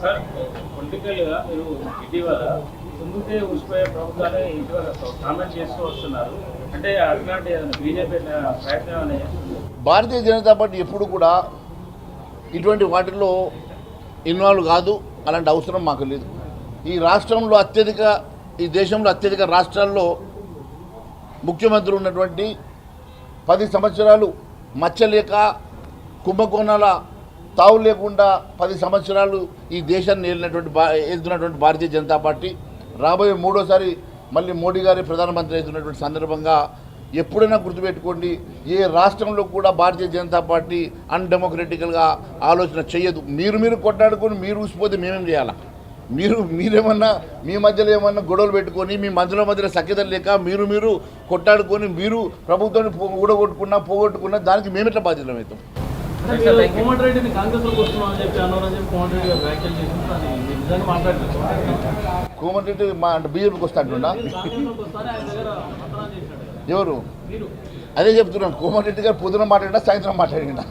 Sir పొలిటికల్గా మీరు ఇటీవల ముందుకే ఊసిపోయే ప్రభుత్వాన్ని ఇటీవల కామెంట్ చేస్తూ వస్తున్నారు. అంటే అట్లాంటి బీజేపీ ప్రయత్నం ఏమైనా భారతీయ జనతా పార్టీ ఎప్పుడు కూడా ఇటువంటి వాటిల్లో ఇన్వాల్వ్ కాదు అలాంటి అవసరం మాకు లేదు. ఈ రాష్ట్రంలో అత్యధిక ఈ దేశంలో అత్యధిక రాష్ట్రాల్లో ముఖ్యమంత్రి ఉన్నటువంటి పది సంవత్సరాలు మచ్చలేక కుంభకోణాల తావు లేకుండా పది సంవత్సరాలు ఈ దేశాన్ని ఏలినటువంటి బా ఎదుగుతున్నటువంటి భారతీయ జనతా పార్టీ రాబోయే మూడోసారి మళ్ళీ మోడీ గారి ప్రధానమంత్రి అవుతున్నటువంటి సందర్భంగా ఎప్పుడైనా గుర్తుపెట్టుకోండి ఏ రాష్ట్రంలో కూడా భారతీయ జనతా పార్టీ అన్డెమోక్రటికల్గా ఆలోచన చేయదు మీరు మీరు కొట్టాడుకొని మీరు ఊసిపోతే మేమేం చేయాలా? మీరు మీరేమన్నా మీ మధ్యలో ఏమన్నా గొడవలు పెట్టుకొని మీ మధ్యలో మధ్యలో సఖ్యత లేక మీరు మీరు కొట్టాడుకొని మీరు ప్రభుత్వాన్ని పో- ఊడగొట్టుకున్నా పోగొట్టుకున్నా దానికి మేమెట్లా బాధ్యతలు అవుతాం కోమటిరెడ్డిని కాంగ్రెస్లోకి వస్తున్నాం అని చెప్పి అన్నారు అని చెప్పి కోమటిరెడ్డి గారు వ్యాఖ్యలు చేసింది అది మీరు నిజంగా మాట్లాడుతున్నారు కోమటిరెడ్డి మా అంటే బీజేపీకి. ఎవరు? మీరు. అదే చెప్తున్నాను కోమటిరెడ్డి గారు పొద్దున మాట్లాడినా సాయంత్రం మాట్లాడినా?